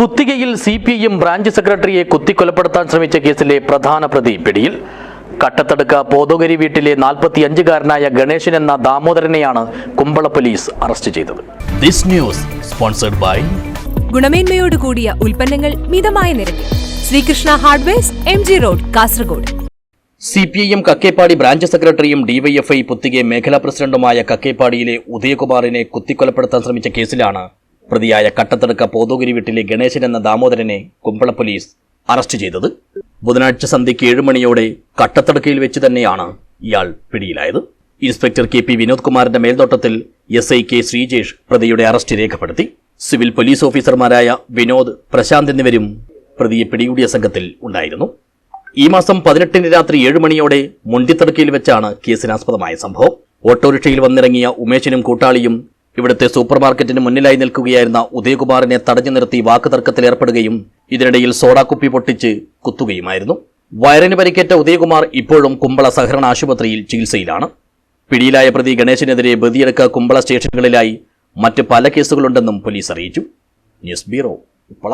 പുത്തികയിൽ C P I M branch സെക്രട്ടറിയെ കുത്തിക്കൊലപ്പെടുത്താൻ ശ്രമിച്ച കേസിലെ പ്രധാന പ്രതി പിടിയിൽ. കട്ടത്തടുക്ക പോതോഗരി വീട്ടിലെ നാൽപ്പത്തിയഞ്ചുകാരനായ ഗണേശൻ എന്ന ദാമോദരനെയാണ് കുമ്പള പോലീസ് അറസ്റ്റ് ചെയ്തത്. ദിസ് ന്യൂസ് സ്പോൺസർഡ് ബൈ ഗുണമേന്മയോട് കൂടിയ ഉൽപ്പന്നങ്ങൾ മിതമായ നിരക്കിൽ. Sreekrishna hardwares M G road Kasaragod. C P I M Kakkepadi branch സെക്രട്ടറിയും ഡിവൈഎഫ്ഐ പുത്തികെ മേഖലാ പ്രസിഡന്റുമായ കക്കേപ്പാടിയിലെ ഉദയകുമാറിനെ കുത്തിക്കൊലപ്പെടുത്താൻ ശ്രമിച്ച കേസിലാണ് പ്രതിയായ കട്ടത്തടുക്ക പോതോഗിരി വീട്ടിലെ ഗണേശൻ എന്ന ദാമോദരനെ കുമ്പള പോലീസ് അറസ്റ്റ് ചെയ്തത്. ബുധനാഴ്ച സന്ധ്യയ്ക്ക് ഏഴ് മണിയോടെ കട്ടത്തടുക്കയിൽ വെച്ച് തന്നെയാണ് ഇയാൾ പിടിയിലായത്. ഇൻസ്പെക്ടർ കെ പി വിനോദ് കുമാറിന്റെ മേൽനോട്ടത്തിൽ എസ് ഐ കെ ശ്രീജേഷ് പ്രതിയുടെ അറസ്റ്റ് രേഖപ്പെടുത്തി. സിവിൽ പോലീസ് ഓഫീസർമാരായ വിനോദ് പ്രശാന്ത് എന്നിവരും പ്രതിയെ പിടികൂടിയ സംഘത്തിൽ ഉണ്ടായിരുന്നു. ഈ മാസം പതിനെട്ടിന് രാത്രി ഏഴ് മണിയോടെ മുണ്ടിത്തടുക്കയിൽ വെച്ചാണ് കേസിനാസ്പദമായ സംഭവം. ഓട്ടോറിക്ഷയിൽ വന്നിറങ്ങിയ ഉമേശനും കൂട്ടാളിയും ഇവിടുത്തെ സൂപ്പർ മാർക്കറ്റിന് മുന്നിലായി നിൽക്കുകയായിരുന്ന ഉദയകുമാറിനെ തടഞ്ഞു നിർത്തി വാക്കുതർക്കത്തിലേർപ്പെടുകയും ഇതിനിടയിൽ സോഡാക്കുപ്പി പൊട്ടിച്ച് കുത്തുകയുമായിരുന്നു. വയറിന് പരിക്കേറ്റ ഉദയകുമാർ ഇപ്പോഴും കുമ്പള സഹകരണ ആശുപത്രിയിൽ ചികിത്സയിലാണ്. പിടിയിലായ പ്രതി ഗണേശനെതിരെ ബദിയെടുക്ക കുമ്പള സ്റ്റേഷനുകളിലായി മറ്റ് പല കേസുകളുണ്ടെന്നും പോലീസ് അറിയിച്ചു. News bureau Uppala.